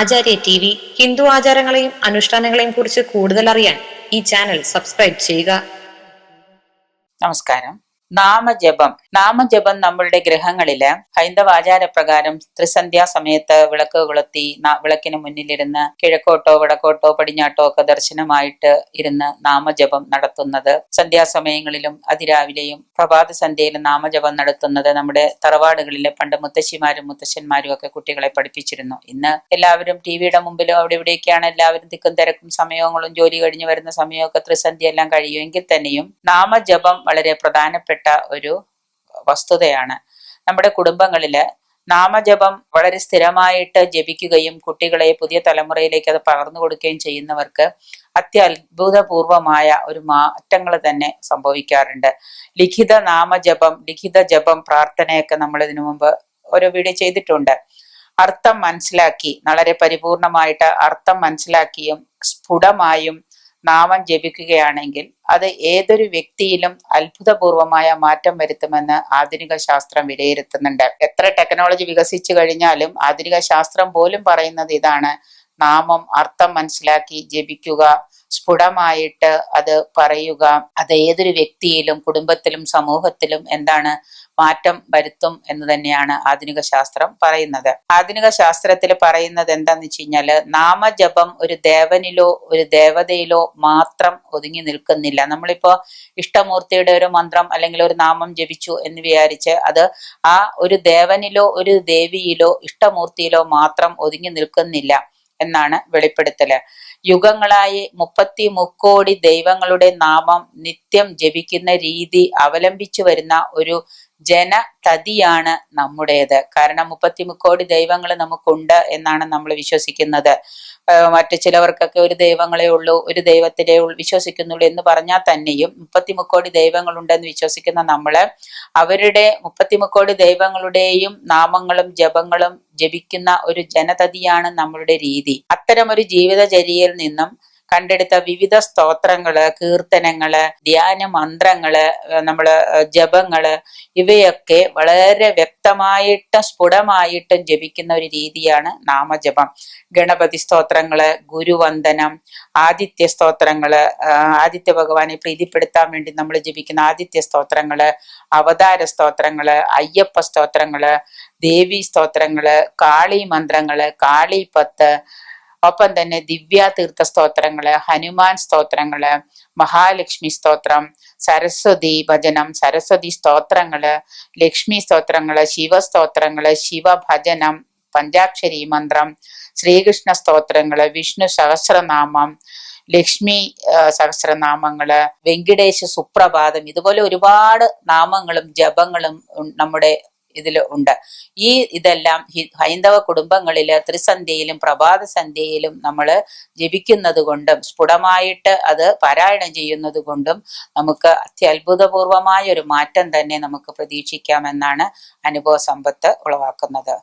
ആചാര്യ T V Hindu ആചാരങ്ങളെയും അനുഷ്ഠാനങ്ങളെയും കുറിച്ച് കൂടുതൽ അറിയാൻ ഈ ചാനൽ സബ്സ്ക്രൈബ് ചെയ്യുക. നമസ്കാരം. നാമജപം. നാമജപം നമ്മളുടെ ഗ്രഹങ്ങളിൽ ഹൈന്ദവ ആചാരപ്രകാരം ത്രിസന്ധ്യാ സമയത്ത് വിളക്ക് കൊളുത്തി വിളക്കിന് മുന്നിലിരുന്ന് കിഴക്കോട്ടോ വടക്കോട്ടോ പടിഞ്ഞാട്ടോ ഒക്കെ ദർശനമായിട്ട് ഇരുന്ന് നാമജപം നടത്തുന്നത്. സന്ധ്യാസമയങ്ങളിലും അതിരാവിലെയും പ്രഭാത സന്ധ്യയിലും നാമജപം നടത്തുന്നത് നമ്മുടെ തറവാടുകളിലെ പണ്ട് മുത്തശ്ശിമാരും മുത്തശ്ശന്മാരും ഒക്കെ കുട്ടികളെ പഠിപ്പിച്ചിരുന്നു. ഇന്ന് എല്ലാവരും ടി വിയുടെ മുമ്പിലും അവിടെ ഇവിടെയൊക്കെയാണ് എല്ലാവരും തിക്കും തിരക്കും സമയങ്ങളും ജോലി കഴിഞ്ഞു വരുന്ന സമയമൊക്കെ ത്രിസന്ധ്യ എല്ലാം കഴിയുമെങ്കിൽ തന്നെയും നാമജപം വളരെ പ്രധാനപ്പെട്ട ഒരു വസ്തുതയാണ്. നമ്മുടെ കുടുംബങ്ങളിൽ നാമജപം വളരെ സ്ഥിരമായിട്ട് ജപിക്കുകയും കുട്ടികളെ പുതിയ തലമുറയിലേക്ക് അത് പകർന്നു കൊടുക്കുകയും ചെയ്യുന്നവർക്ക് അത്യത്ഭുതപൂർവമായ ഒരു മാറ്റങ്ങൾ തന്നെ സംഭവിക്കാറുണ്ട്. ലിഖിത നാമജപം ലിഖിത ജപം പ്രാർത്ഥനയൊക്കെ നമ്മൾ ഇതിനു മുമ്പ് ഓരോ വീഡിയോ ചെയ്തിട്ടുണ്ട്. അർത്ഥം മനസ്സിലാക്കി വളരെ പരിപൂർണമായിട്ട് അർത്ഥം മനസ്സിലാക്കിയും സ്ഫുടമായും നാമം ജപിക്കുകയാണെങ്കിൽ അത് ഏതൊരു വ്യക്തിയിലും അത്ഭുതപൂർവമായ മാറ്റം വരുത്തുമെന്ന് ആധുനിക ശാസ്ത്രം വിലയിരുത്തുന്നുണ്ട്. എത്ര ടെക്നോളജി വികസിച്ചു കഴിഞ്ഞാലും ആധുനിക ശാസ്ത്രം പോലും പറയുന്നത് ഇതാണ്. നാമം അർത്ഥം മനസ്സിലാക്കി ജപിക്കുക സ്ഫുടമായിട്ട് അത് പറയുക. അത് ഏതൊരു വ്യക്തിയിലും കുടുംബത്തിലും സമൂഹത്തിലും എന്താണ് മാറ്റം വരുത്തും എന്ന് തന്നെയാണ് ആധുനിക ശാസ്ത്രം പറയുന്നത്. ആധുനിക ശാസ്ത്രത്തിൽ പറയുന്നത് എന്താന്ന് വെച്ച് കഴിഞ്ഞാൽ നാമജപം ഒരു ദേവനിലോ ഒരു ദേവതയിലോ മാത്രം ഒതുങ്ങി നിൽക്കുന്നില്ല. നമ്മളിപ്പോ ഇഷ്ടമൂർത്തിയുടെ ഒരു മന്ത്രം അല്ലെങ്കിൽ ഒരു നാമം ജപിച്ചു എന്ന് വിചാരിച്ച് അത് ആ ഒരു ദേവനിലോ ഒരു ദേവിയിലോ ഇഷ്ടമൂർത്തിയിലോ മാത്രം ഒതുങ്ങി നിൽക്കുന്നില്ല. എന്നാണ് വെളിപ്പെടുത്തൽ. യുഗങ്ങളായി മുപ്പത്തി മുക്കോടി ദൈവങ്ങളുടെ നാമം നിത്യം ജപിക്കുന്ന രീതി അവലംബിച്ചു വരുന്ന ഒരു ജനതതിയാണ് നമ്മുടേത്. കാരണം മുപ്പത്തി മുക്കോടി ദൈവങ്ങൾ നമുക്കുണ്ട് എന്നാണ് നമ്മൾ വിശ്വസിക്കുന്നത്. മറ്റു ചിലവർക്കൊക്കെ ഒരു ദൈവങ്ങളെ ഉള്ളൂ ഒരു ദൈവത്തിലേ വിശ്വസിക്കുന്നുള്ളൂ എന്ന് പറഞ്ഞാൽ തന്നെയും മുപ്പത്തി മുക്കോടി ദൈവങ്ങളുണ്ടെന്ന് വിശ്വസിക്കുന്ന നമ്മൾ അവരുടെ മുപ്പത്തി മുക്കോടി ദൈവങ്ങളുടെയും നാമങ്ങളും ജപങ്ങളും ജപിക്കുന്ന ഒരു ജനതതിയാണ് നമ്മളുടെ രീതി. അത്തരം ഒരു ജീവിതചര്യയിൽ നിന്നും കണ്ടെടുത്ത വിവിധ സ്തോത്രങ്ങൾ കീർത്തനങ്ങൾ ധ്യാന മന്ത്രങ്ങൾ നമ്മൾ ജപങ്ങൾ ഇവയൊക്കെ വളരെ വ്യക്തമായിട്ടും സ്ഫുടമായിട്ടും ജപിക്കുന്ന ഒരു രീതിയാണ് നാമജപം. ഗണപതി സ്തോത്രങ്ങൾ ഗുരുവന്ദനം ആദിത്യ സ്തോത്രങ്ങൾ ആദിത്യ ഭഗവാനെ പ്രീതിപ്പെടുത്താൻ വേണ്ടി നമ്മൾ ജപിക്കുന്ന ആദിത്യ സ്തോത്രങ്ങൾ അവതാര സ്തോത്രങ്ങൾ അയ്യപ്പ സ്തോത്രങ്ങൾ ദേവി സ്തോത്രങ്ങൾ കാളി മന്ത്രങ്ങൾ കാളിപത്ത് ഒപ്പം തന്നെ ദിവ്യാതീർത്ഥ സ്തോത്രങ്ങൾ ഹനുമാൻ സ്തോത്രങ്ങൾ മഹാലക്ഷ്മി സ്തോത്രം സരസ്വതി ഭജനം സരസ്വതി സ്തോത്രങ്ങൾ ലക്ഷ്മി സ്തോത്രങ്ങൾ ശിവസ്തോത്രങ്ങൾ ശിവഭജനം പഞ്ചാക്ഷരി മന്ത്രം ശ്രീകൃഷ്ണ സ്തോത്രങ്ങൾ വിഷ്ണു സഹസ്രനാമം ലക്ഷ്മി സഹസ്രനാമങ്ങൾ വെങ്കിടേശ സുപ്രഭാതം. ഇതുപോലെ ഒരുപാട് നാമങ്ങളും ജപങ്ങളും നമ്മുടെ ഇതിൽ ഉണ്ട്. ഈ ഇതെല്ലാം ഹൈന്ദവ കുടുംബങ്ങളിൽ ത്രിസന്ധ്യയിലും പ്രഭാത സന്ധ്യയിലും നമ്മൾ ജപിക്കുന്നത് കൊണ്ടും സ്ഫുടമായിട്ട് അത് പാരായണം ചെയ്യുന്നത് കൊണ്ടും നമുക്ക് അത്യത്ഭുതപൂർവമായ ഒരു മാറ്റം തന്നെ നമുക്ക് പ്രതീക്ഷിക്കാമെന്നാണ് അനുഭവ സമ്പത്ത് ഉളവാക്കുന്നത്.